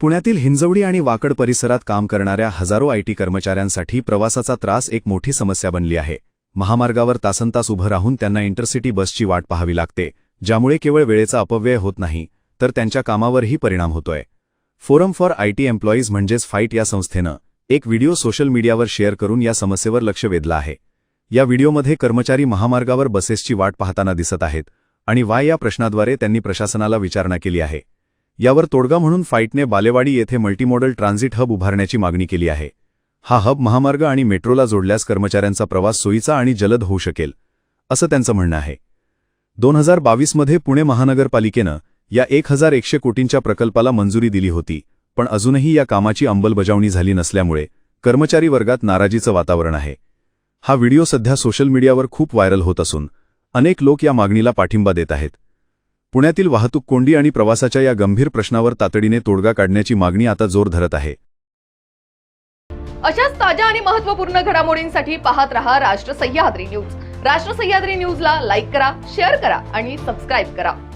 पुण्यातील हिंजवडी आणि वाकड परिसरात काम करणाऱ्या हजारो आयटी कर्मचाऱ्यांसाठी प्रवासाचा त्रास एक मोठी समस्या बनली आहे. महामार्गावर तासनतास उभं राहून त्यांना इंटरसिटी बसची वाट पाहावी लागते ज्यामुळे केवळ वेळेचा अपव्यय होत नाही तर त्यांच्या कामावरही परिणाम होतोय. फोरम फॉर आयटी एम्प्लॉईज म्हणजेच फाईट या संस्थेनं एक व्हिडिओ सोशल मीडियावर शेअर करून या समस्येवर लक्ष वेधलं आहे. या व्हिडिओमध्ये कर्मचारी महामार्गावर बसेसची वाट पाहताना दिसत आहेत आणि वाय या प्रश्नाद्वारे त्यांनी प्रशासनाला विचारणा केली आहे. यावर तोडगा म्हणून फाईटने बालेवाडी येथे मल्टीमॉडल ट्रान्झिट हब उभारण्याची मागणी केली आहे. हा हब महामार्ग आणि मेट्रोला जोडल्यास कर्मचाऱ्यांचा प्रवास सोयीचा आणि जलद होऊ शकेल असं त्यांचं म्हणणं आहे. दोन हजार बावीसमध्ये पुणे महानगरपालिकेनं या एक हजार एकशे कोटींच्या प्रकल्पाला मंजुरी दिली होती पण अजूनही या कामाची अंमलबजावणी झाली नसल्यामुळे कर्मचारी वर्गात नाराजीचं वातावरण आहे. हा व्हिडिओ सध्या सोशल मीडियावर खूप व्हायरल होत असून अनेक लोक या मागणीला पाठिंबा देत आहेत. पुण्यातील वाहतूक कोंडी आणि प्रवासाच्या या गंभीर प्रश्नावर तातडीने तोडगा काढण्याची मागणी आता जोर धरत आहे. अशाच ताज्या आणि महत्त्वपूर्ण घडामोडींसाठी पाहत रहा राष्ट्र सह्याद्री न्यूज. राष्ट्र सह्याद्री न्यूजला लाईक करा शेअर करा आणि सबस्क्राईब करा.